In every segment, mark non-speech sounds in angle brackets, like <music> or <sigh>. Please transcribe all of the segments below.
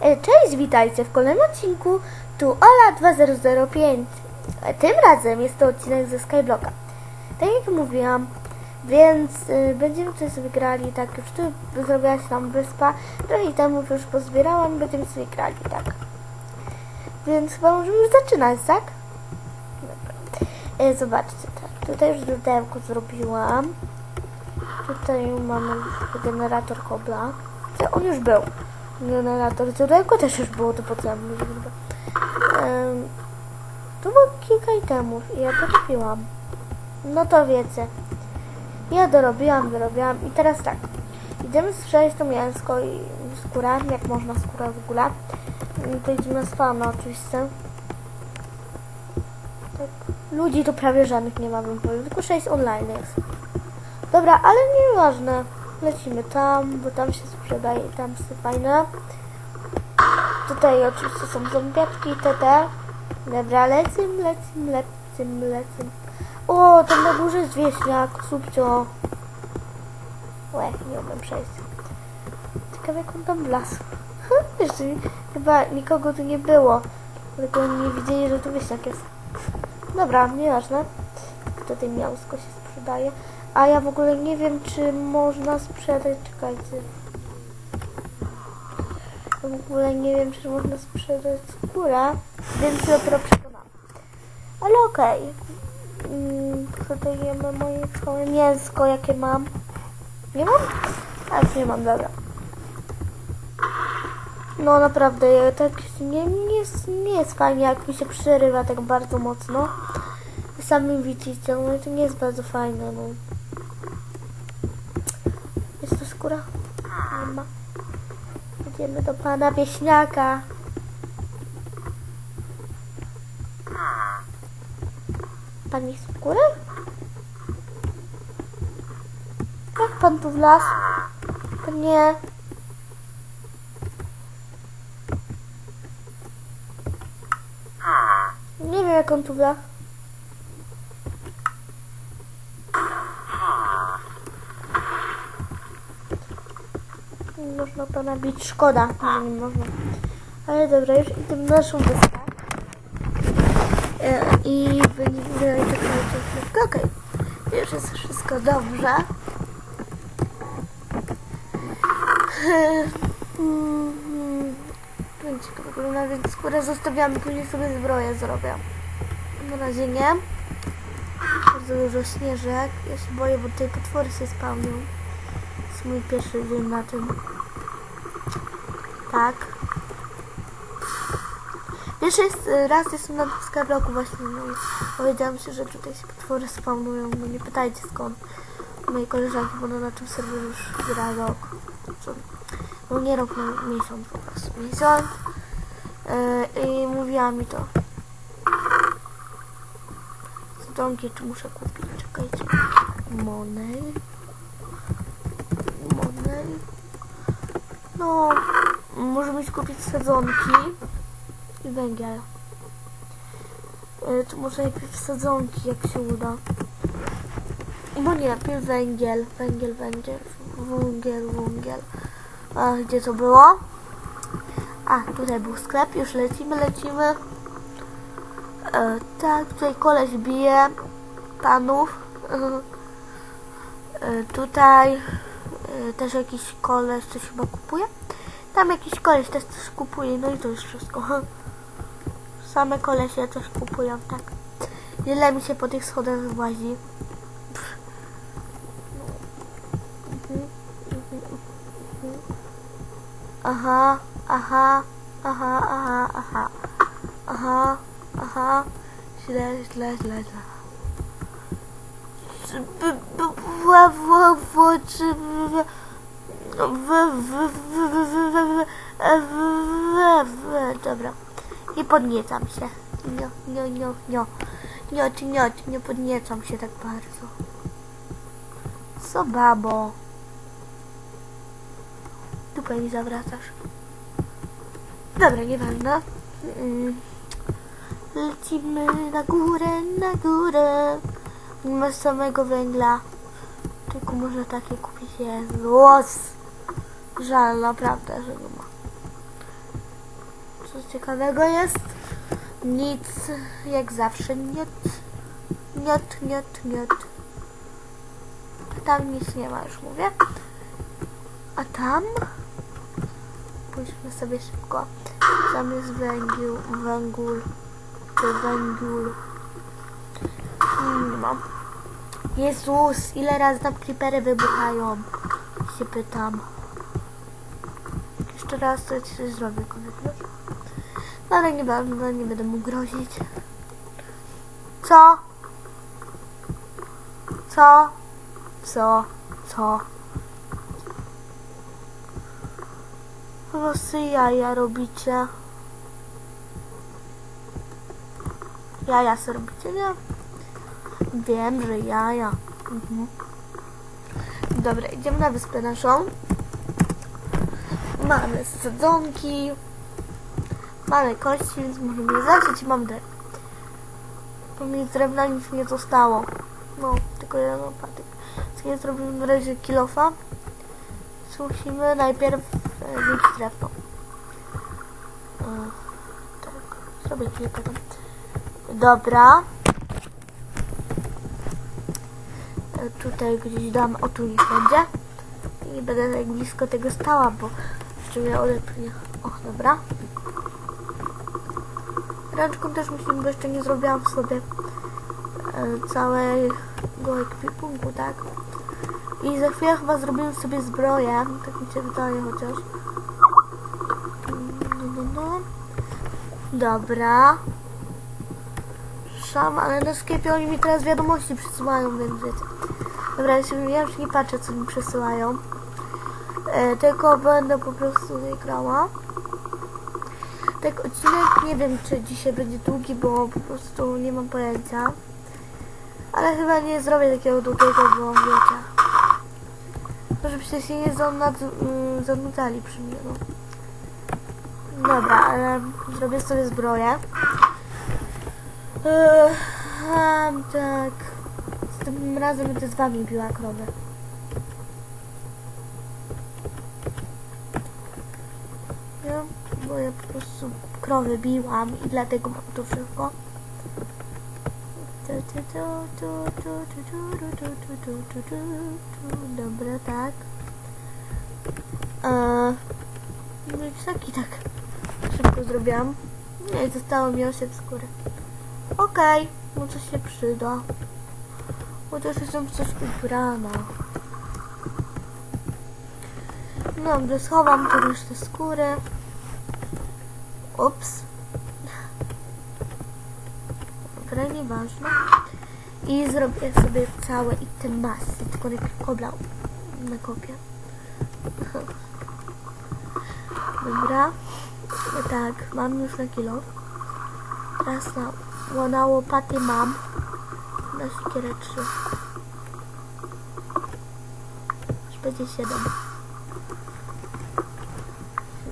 E, Cześć, witajcie w kolejnym odcinku. Tu Ola 2005. E, Tym razem jest to odcinek ze Skyblocka. Tak jak mówiłam, więc y, będziemy tutaj sobie grali, tak, już tu zrobiła się tam wyspa, trochę itemów już pozbierałam, będziemy sobie grali, tak. Więc chyba możemy już zaczynać, tak? Dobra. E, zobaczcie, tak, tutaj już źródełko zrobiłam. Tutaj mamy generator kobla. On już był. Generator źródełko też już było, to po co ja mówię, że był. Em, Tu było kilka itemów i ja to kupiłam. No to wiecie. Ja dorobiłam, dorobiłam i teraz tak. Idziemy sprzedać to mięsko i skórę, jak można skórę w ogóle. Mm, To idziemy na spawna oczywiście. Tak. Ludzi to prawie żadnych nie ma, bym powiedział. Tylko 6 online jest. Dobra, ale nieważne. Lecimy tam, bo tam się sprzedaje tam są fajne. Tutaj oczywiście są zombiatki TT. Dobra, lecim, lecim, lecim, lecim. O, tam na górze jest wieśniak, subcio. Łe, nie umiem przejść. Ciekawe jak on tam wlazł. <laughs> Jeszcze chyba nikogo tu nie było. Tylko nie widzieli, że tu wieśniak jest. Dobra, nieważne. Tutaj mięsko się sprzedaje. A ja w ogóle nie wiem, czy można sprzedać. Czekajcie. Ja w ogóle nie wiem, czy można sprzedać skórę, więc dopiero przekonam. Ale okej. Mm, Sprzedajemy moje całe mięsko, jakie mam. Nie mam? Tak, nie mam, dobra. No naprawdę, ja tak nie, nie, jest, nie jest fajnie, jak mi się przerywa tak bardzo mocno. Sami widzicie, no to nie jest bardzo fajne, no. Skóra? Idziemy do pana wieśniaka. Pan jest skóry? Jak pan tu wlazł? Nie. Nie wiem jak on tu wlazł. Można pana bić, szkoda, że nie można. Ale dobra, już idę na naszą wyspę. E, I będziemy czekać chwilkę. Okej, już jest wszystko dobrze. Będzie to wygląda, więc skórę zostawiamy, później sobie zbroję zrobię. Na razie nie. Bardzo dużo śnieżek. Ja się boję, bo tutaj potwory się spełnią. To jest mój pierwszy dzień na tym. Tak. Pierwszy jest, y, raz jestem na Skybloku właśnie, no i dowiedziałam się, że tutaj się potwory spawnują, no nie pytajcie skąd. Mojej koleżanki, bo ona na tym serwerze już gra rok. No nie rok, no miesiąc po prostu. Miesiąc. Yy, I mówiła mi to. Stonki czy muszę kupić, czekajcie. Monej. Monej. No, możemy kupić sadzonki i węgiel. Yy, to może najpierw sadzonki, jak się uda. Bo nie, najpierw węgiel, węgiel, węgiel, węgiel, węgiel. A gdzie to było? A, tutaj był sklep, już lecimy, lecimy. E, tak, tutaj koleś bije panów. <laughs> E, tutaj e, też jakiś koleś coś chyba kupuje. Tam jakiś koleś też coś kupuje, no i to już wszystko. Same kolesie coś kupują, tak. Ile mi się po tych schodach włazi. Mhm, mhm, mhm. Aha, aha, aha, aha, aha. Aha, aha. Źle, źle, źle, źle. Czy by- by- w- w- w- czy w- w- w- w- w- w- w- w- w- Dobra. Nie podniecam się. Nie, nie, nie, nie. Nie, nie, nie podniecam się tak bardzo. Co babo? Dupę mi zawracasz. Dobra, nieważne. Mm. Lecimy na górę, na górę. Nie ma samego węgla. Tylko można takie kupić. Jezus. Żal, naprawdę, że nie ma. coś ciekawego jest? Nic, jak zawsze, nie. Nie, nie, nie. Tam nic nie ma, już mówię. A tam? Pójdźmy sobie szybko. Tam jest węgiel, węgul, czy węgiel. Nie mam. Jezus, ile razy tam creepery wybuchają? Się pytam. Jeszcze raz to ci coś zrobię, kolega. No ale nie będę, nie będę mu grozić. Co? Co? Co? Co? Prostu jaja robicie. Jaja sobie robicie, nie? Wiem, że jaja. Mhm. Dobra, idziemy na wyspę naszą. Mamy sadzonki. Mamy kości, więc możemy je zacząć mam drewno. Bo mi z drewna nic nie zostało. No, tylko jeden łopatek. Co nie zrobimy na razie kilofa. Więc musimy najpierw e, mieć drewno. E, tak, zrobię kilka tam. Dobra. E, Tutaj gdzieś dam, o tu niech będzie. I będę tak blisko tego stała, bo jeszcze mnie odepnie. O, dobra. Ręczką też musimy, bo jeszcze nie zrobiłam sobie e, całego ekwipunku, tak? I za chwilę chyba zrobimy sobie zbroję, tak mi się wydaje chociaż. No, no, no. Dobra. Szam, ale na sklepie oni mi teraz wiadomości przysyłają, więc wiecie. Dobra, ja, się, ja już nie patrzę, co mi przysyłają. E, tylko będę po prostu grała. Tak, odcinek nie wiem, czy dzisiaj będzie długi, bo po prostu nie mam pojęcia. Ale chyba nie zrobię takiego długiego, bo wiecie. To żebyście się nie mm, zanudzali przy mnie, no. Dobra, ale zrobię sobie zbroję. A, tak. Z tym razem będę z wami biła krowę. po prostu krowy biłam i dlatego mam to wszystko. Dobra, tak. Eee, no i tak i tak szybko zrobiłam. No i zostało mi 8 skóry. Okej, okay, no to się przyda. Chociaż jestem w coś ubrana. No, schowam tu resztę skóry. Ups. Dobra, nieważne. I zrobię sobie całe i te masy, tylko nie kobla. Dobra. No tak, mam już na kilo. Teraz na, na łopaty mam. Na siekierę 3. Już będzie 7.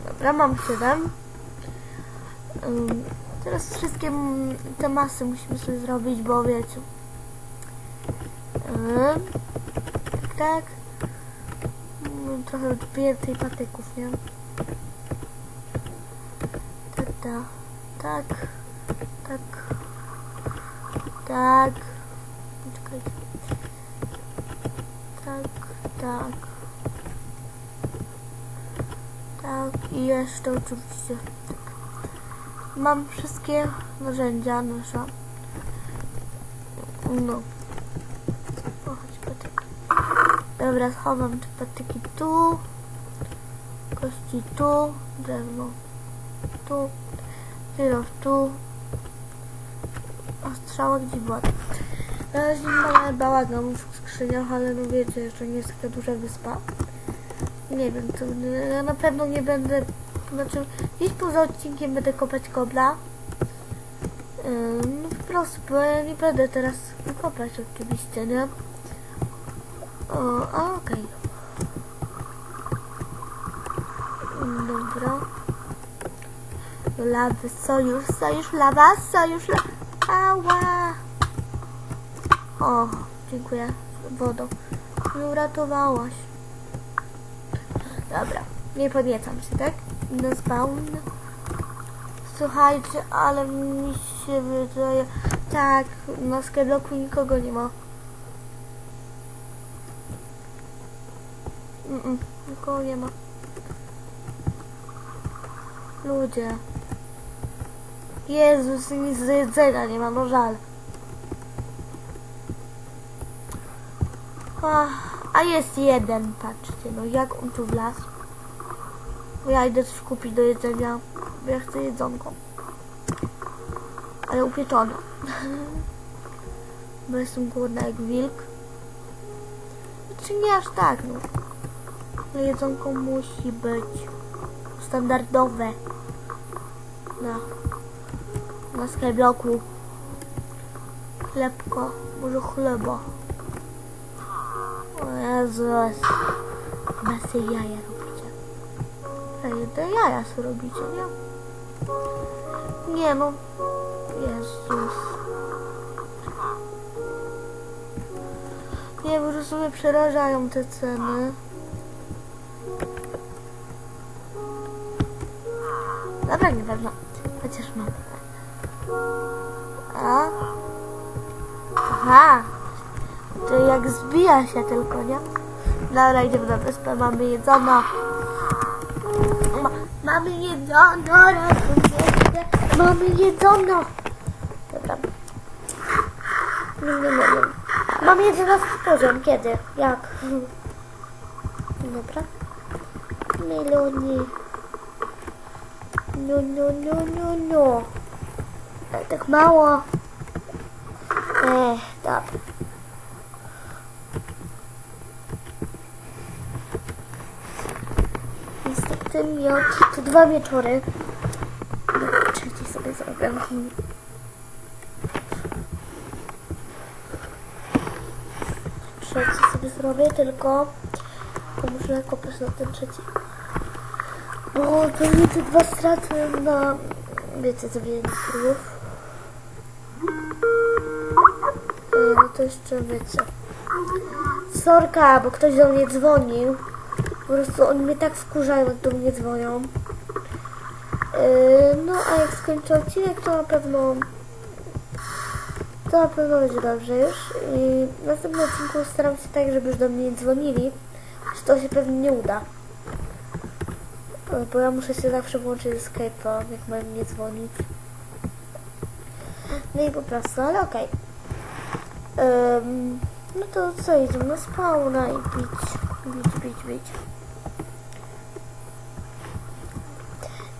Dobra, mam 7. Teraz wszystkie mm, te masy musimy sobie zrobić, bo wiecie. Tak, tak. Trochę więcej patyków, nie? Tak, tak, tak, tak. Tak, tak. Tak i jeszcze oczywiście. Mam wszystkie narzędzia nasze. No. O, chodź patyk. Dobra, schowam te patyki tu. Kości tu. Drewno tu. Tyle tu. A strzała gdzie była? Na razie mamy bałagan w skrzyniach, ale no wiecie, jeszcze nie jest taka duża wyspa. Nie wiem, to ja na pewno nie będę, znaczy gdzieś poza odcinkiem będę kopać kobla. No po prostu, bo nie będę teraz kopać oczywiście, nie? O, a okej. Ym, Dobra. Do lawy, sojusz, sojusz, lawa, sojusz, lawa. Ała! O, dziękuję, wodą. Nie uratowałaś. Dobra, nie podniecam się, tak? Spawn. słuchajcie, ale mi się wydaje... Tak, na skybloku nikogo nie ma. Mm-mm, nikogo nie ma. Ludzie. Jezus, nic do jedzenia nie ma, no żal. Ach, a jest jeden, patrzcie, no jak on tu wlazł. Ja idę coś kupić do jedzenia, ja chcę jedzonko. Ale upieczone. <laughs> bo jestem głodna jak wilk. Czy nie aż tak, no. Ale jedzonko musi być standardowe. Na, na skyblocku. Chlebko, może chleba. O Jezus. Sobie jaja robicie. Ej, te jaja sobie robicie, nie? Nie no. Jezus. Nie, po prostu mnie przerażają te ceny. Dobra, nieważne. Chociaż mam. A? Aha. To jak zbija się tylko, nie? Dobra, idziemy na wyspę, mamy jedzono. Ma, mamy jedzono, rozumiecie? Mamy jedzono. Dobra. Nie, nie, nie. Mam 11 poziom, kiedy? Jak? Dobra. Meloni. No, no, no, no, no. Ale tak mało. Ech, dobra. Niestety miał to dwa wieczory. Trzeci sobie zrobię. Trzeci sobie zrobię, tylko to muszę kopać na ten trzeci. Bo pewnie te dwa stracę na wiecie co krów. E, No to jeszcze wiecie. Sorka, bo ktoś do mnie dzwonił. Po prostu oni mnie tak wkurzają, jak do mnie dzwonią. Yy, no a jak skończę odcinek, to na pewno to na pewno będzie dobrze już. I w następnym odcinku staram się tak, żeby już do mnie nie dzwonili. Choć to się pewnie nie uda. Yy, Bo ja muszę się zawsze włączyć z Skype'a, jak mają mnie dzwonić. No i po prostu, ale okej. Ym, no to co, idziemy na spawna i bić, bić,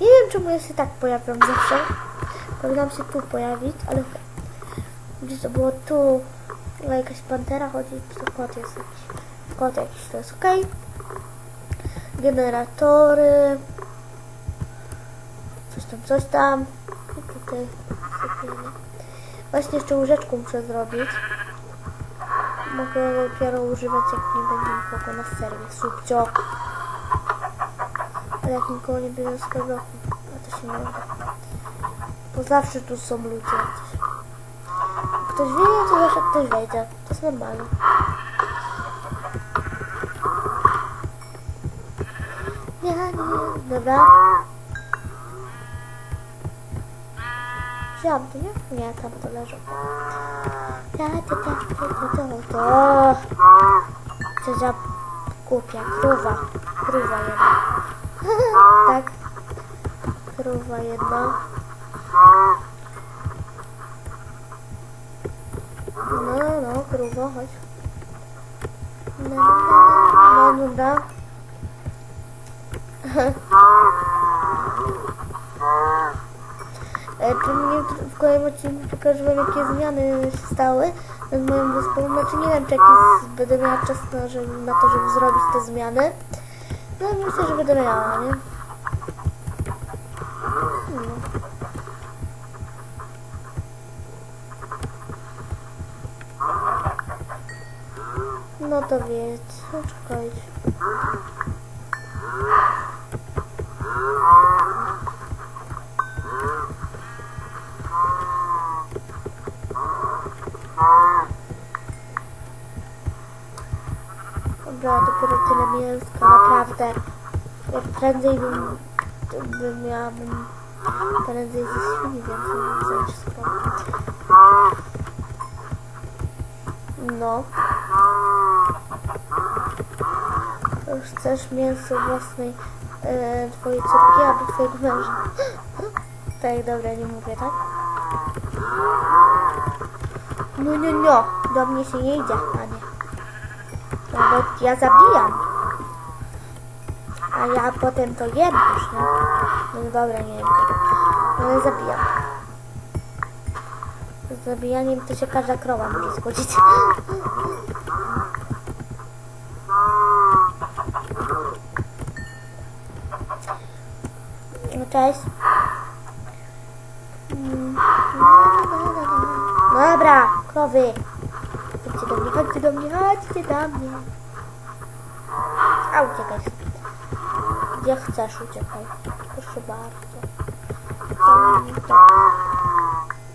Nie wiem czemu ja się tak pojawiam zawsze. Powinnam się tu pojawić, ale. Gdzie to było tu? Chyba jakaś pantera chodzi, to kot jest jakiś? Kot jakiś to jest okej. Generatory. Coś tam, coś tam. I tutaj. Właśnie jeszcze łóżeczką muszę zrobić. Mogę dopiero używać jak nie będzie nikogo na serwie. Subcio. Ale jak nikogo nie będzie z tego, a to się nie uda. Bo zawsze tu są ludzie jacyś. Ktoś wie, to zawsze ktoś wejdzie. To jest normalne. Nie, nie, dobra. Wziąłam to, nie? Nie, tam to leży. Ta, ta, ta, ta, ta, ta, ta. Co za głupia krówa. Krówa jedna. <laughs> tak. Krówa jedna. No, no, krówa, chodź. No, no, no, dobra. E, Mnie w kolejnym odcinku pokażę wam jakie zmiany się stały nad moją wyspą. Znaczy nie wiem czy będę miała czas na, żeby, na to, żeby zrobić te zmiany. No myślę, że będę miała, nie? No. No to wiecie, no czekajcie. Dobra, dopiero tyle mięska, naprawdę. Jak prędzej bym, bym miałabym prędzej ze świni, więc nie wiem co już. No. Chcesz mięso własnej e, twojej córki albo twojego męża? <laughs> tak, dobra, nie mówię, tak? No, no, no. Do mnie się nie idzie, nie. Nawet ja zabijam. A ja potem to jem już, nie? No dobra, nie wiem tego. Ale zabijam. Zabijaniem to się każda krowa może zgodzić. <laughs> No cześć. Mm. Dobra, krowy. Chodźcie do mnie, chodźcie do mnie. A uciekaj sobie. Gdzie chcesz uciekaj. Proszę bardzo. Mm, tak.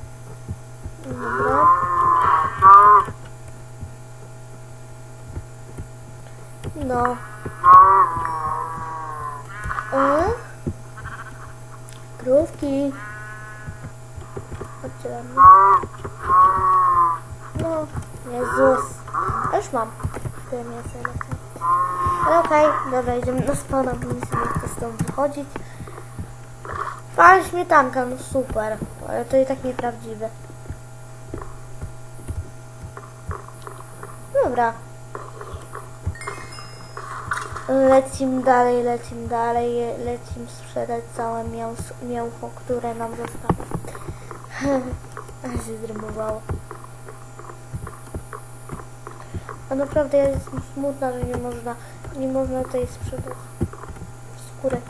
Dobra. No. E? Krówki. Chodźcie do mnie. Jezus. Już mam. Tyle mięsa lecę. Ale okej, dobra, idziemy na spawna, bo nie chce stąd wychodzić. Ale śmietanka, no super. Ale to i tak nieprawdziwe. Dobra. Lecimy dalej, lecimy dalej, lecimy sprzedać całe mięso, mięcho, które nam zostało. <laughs> Się zrymowało. A naprawdę ja jestem smutna, że nie można, nie można tej sprzedać skóry.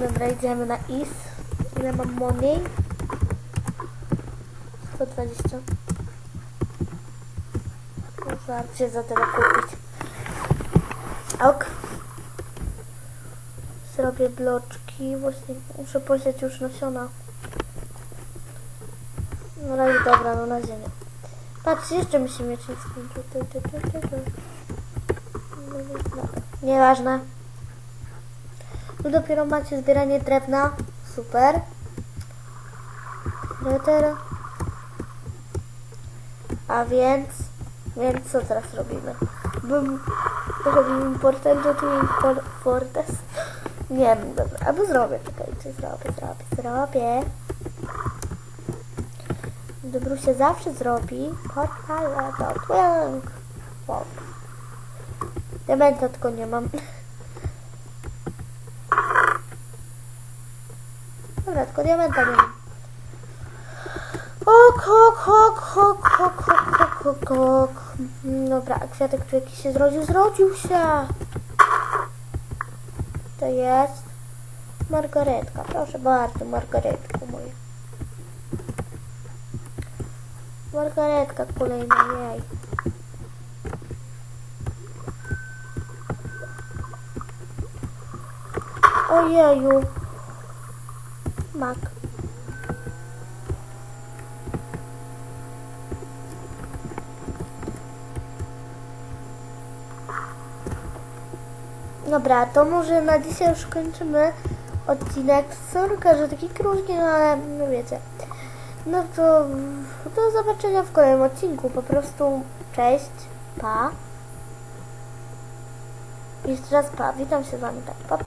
Dobra, idziemy na IS. Ile mam money? 120. Zaraz się za tyle kupić. Ok. Zrobię bloczki. Właśnie muszę posiać już nasiona. No razie dobra, no na ziemię. Patrz, jeszcze mi się miecznik skończył. Ty, ty, ty, ty, ty. No, no, Nieważne. Tu dopiero macie zbieranie drewna. Super. Tara. A więc, więc co teraz robimy? Bym, robimy portal do Twin For- Fortress. Nie dobra, albo zrobię, czekajcie, zrobię, zrobię, zrobię. Dobru się zawsze zrobi portal do Twin Fortress. Diamenta tylko nie mam. Dobra, tylko diamenta nie mam. Ok, ok, ok, ok, ok, ok, ok, ok. Dobra, a kwiatek tu jakiś się zrodził? Zrodził się! To jest margaretka. Proszę bardzo, margaretko moje. Margaretka kolejna, jej. Ojeju. Mak. Dobra, to może na dzisiaj już kończymy odcinek. Sorka, że taki krótki, no ale no wiecie. No to do zobaczenia w kolejnym odcinku. Po prostu cześć, pa. Jeszcze raz pa, witam się z wami tak, pa.